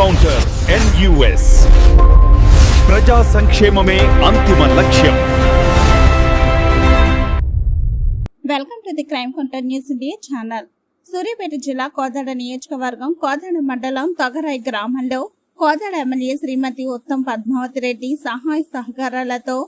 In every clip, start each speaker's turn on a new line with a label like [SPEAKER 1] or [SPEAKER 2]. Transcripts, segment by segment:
[SPEAKER 1] Encounter NUS ప్రజా సంక్షేమమే అంతిమ లక్ష్యం
[SPEAKER 2] welcome to the crime counter news India channel Suryapet జిల్లా కోదాడ నియోజకవర్గం కోదాడ మండలం తొగరాయి గ్రామంలో కోదాడ ఎమ్మెల్యే శ్రీమతి ఉత్తమ్ పద్మావతి రెడ్డి సహాయ సహకారాలతో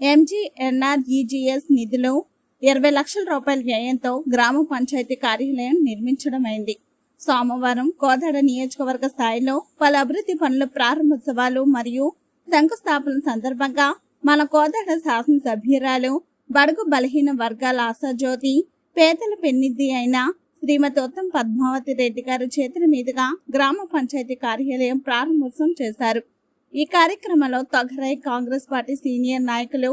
[SPEAKER 2] ఎంజీఎన్ఆర్ఈజీఎస్ నిధులు ఇరవై లక్షల రూపాయల వ్యయంతో గ్రామ పంచాయతీ కార్యాలయం నిర్మించడమైంది. సోమవారం కోదాడ నియోజకవర్గ స్థాయిలో పలు అభివృద్ధి పనుల ప్రారంభోత్సవాలు మరియు శంకుస్థాపన సందర్భంగా మన కోదాడ శాసనసభ్యురాలు బడుగు బలహీన వర్గాల ఆశాజ్యోతి పేదల పెన్నిధి అయిన శ్రీమతి ఉత్తమ్ పద్మావతి రెడ్డి గారి చేతుల మీదుగా గ్రామ పంచాయతీ కార్యాలయం ప్రారంభోత్సవం చేశారు. ఈ కార్యక్రమంలో తొగరై కాంగ్రెస్ పార్టీ సీనియర్ నాయకులు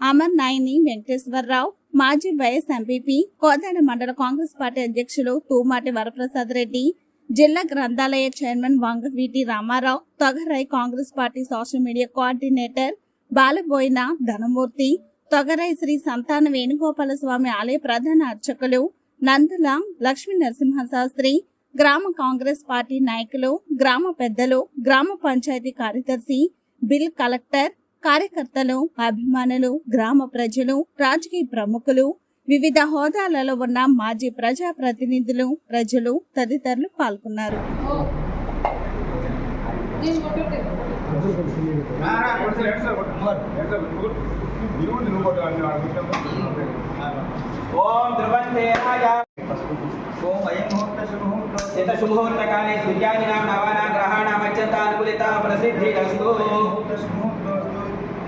[SPEAKER 2] అమర్ నాయని వెంకటేశ్వరరావు మాజీ వైఎస్ ఎంపీపీ కోదాడ మండల కాంగ్రెస్ పార్టీ అధ్యక్షులు తూమాటి వరప్రసాద్ రెడ్డి జిల్లా గ్రంథాలయ chairman Vangaveeti Ramarao Togarai Congress party social media coordinator Balaboina Dhanamurthy Togarai Shri Santhana Venugopala Swamy ఆలయ ప్రధాన అర్చకులు నందుల లక్ష్మీ నరసింహ శాస్త్రి గ్రామ కాంగ్రెస్ పార్టీ నాయకులు గ్రామ పెద్దలు గ్రామ పంచాయతీ కార్యదర్శి బిల్ కలెక్టర్ కార్యకర్తలు అభిమానులు గ్రామ ప్రజలు రాజకీయ ప్రముఖులు వివిధ హోదాలలో ఉన్న మాజీ ప్రజా ప్రతినిధులు ప్రజలు తదితరులు పాల్గొన్నారు.
[SPEAKER 3] ఓం ధ్రువంతే ఓం అయం ముహూర్త శుభముహూర్త శత శుభముహూర్తకాలే సూర్యాదినాం నవానాం గ్రహాణాం అత్యంత అనుకూలిత